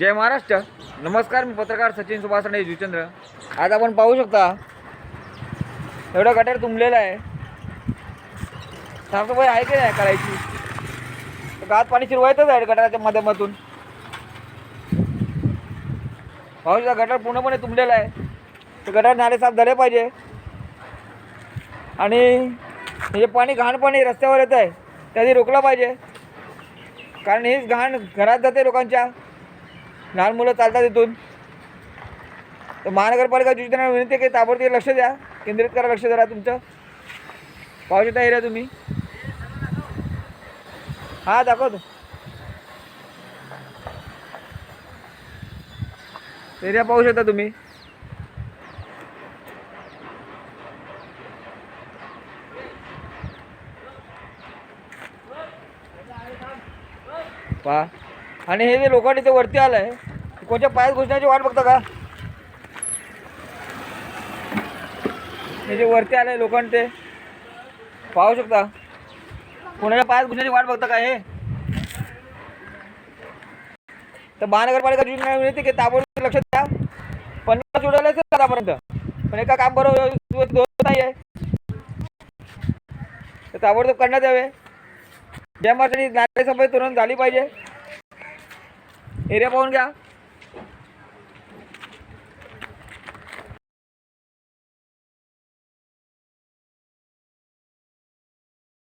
जय महाराष्ट्र. नमस्कार मी पत्रकार सचिन सुभाष राणे जुचंद्र. आज आपण पाहू शकता एवढा गटार तुंबलेला आहे. साफसफाई आहे की नाही करायची? तर पाणी शिरवायचंच आहे गटाराच्या माध्यमातून. पाहू शकता गटार पूर्णपणे तुंबलेला आहे. तर गटार नाले साफ झाले पाहिजे. आणि हे पाणी घाण पाणी रस्त्यावर येत आहे. त्याआधी रोखलं पाहिजे. कारण हेच घाण घरात जाते लोकांच्या. लहान मुलं चालतात इथून. तर महानगरपालिका योजना विनंती काही ताबडतोब लक्ष द्या. केंद्रित करा लक्ष जरा तुमचं. पाहू शकता एरिया तुम्ही. हा दाखवतो एरिया पाहू शकता तुम्ही. पहा. आणि हे जे लोकांनी इथे वरती आलं आहे कोणत्या पायात घुसण्याची वाट बघता का? हे जे वरती आलं आहे लोखंड ते पाहू शकता. कोणाच्या पायात घुसण्याची वाट बघता का हे? तर महानगरपालिका योजना विनंती की ताबडतोब लक्ष द्या. पन्नास उडाले आतापर्यंत. पण एका काम बरोबर नाही आहे. तर ताबडतोब करण्यात यावे. ज्या मार्गाने नाले सफाई तुरंत झाली पाहिजे. एरिया पाहून घ्या.